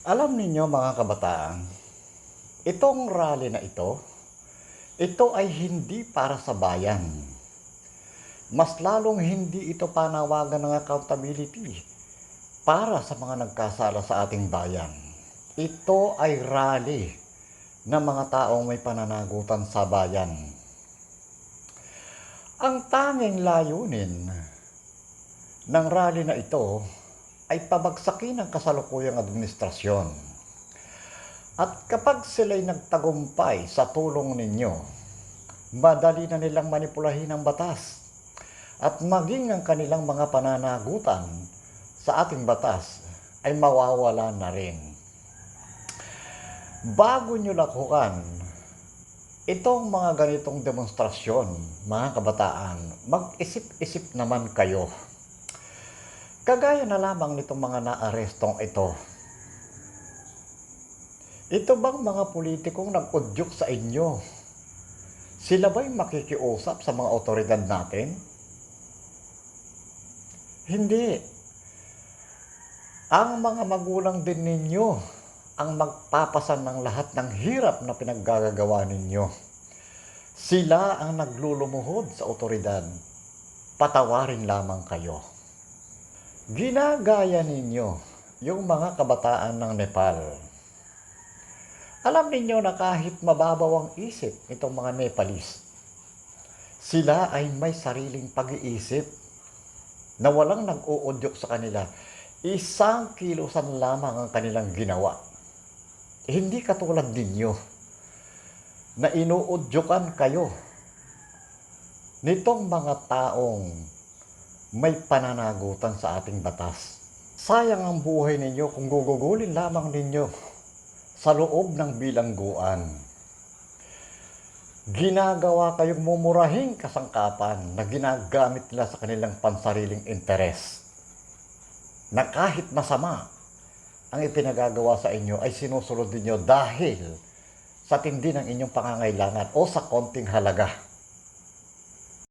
Alam ninyo mga kabataan, itong rally na ito, ito ay hindi para sa bayan. Mas lalong hindi ito panawagan ng accountability para sa mga nagkasala sa ating bayan. Ito ay rally ng mga taong may pananagutan sa bayan. Ang tanging layunin ng rally na ito ay pabagsakin ang kasalukuyang administrasyon. At kapag sila'y nagtagumpay sa tulong ninyo, madali na nilang manipulahin ang batas at maging ang kanilang mga pananagutan sa ating batas ay mawawala na rin. Bago nyo lakukan itong mga ganitong demonstrasyon, mga kabataan, mag-isip-isip naman kayo. Kagaya na lamang nitong mga naarestong ito. Ito bang mga politikong nag-udyok sa inyo? Sila ba'y makikiusap sa mga otoridad natin? Hindi. Ang mga magulang din ninyo ang magpapasan ng lahat ng hirap na pinaggagawa ninyo. Sila ang naglulumuhod sa otoridad. Patawarin lamang kayo. Ginagaya ninyo yung mga kabataan ng Nepal. Alam ninyo na kahit mababaw ang isip itong mga Nepalese, sila ay may sariling pag-iisip na walang nag-uudyok sa kanila. Isang kilusan lamang ang kanilang ginawa. Hindi katulad ninyo na inuudyokan kayo nitong mga taong may pananagutan sa ating batas. Sayang ang buhay ninyo kung gugugulin lamang ninyo sa loob ng bilangguan. Ginagawa kayong mumurahing kasangkapan na ginagamit nila sa kanilang pansariling interes. Na kahit masama ang ipinagagawa sa inyo ay sinusunod ninyo dahil sa tindi ng inyong pangangailangan o sa konting halaga.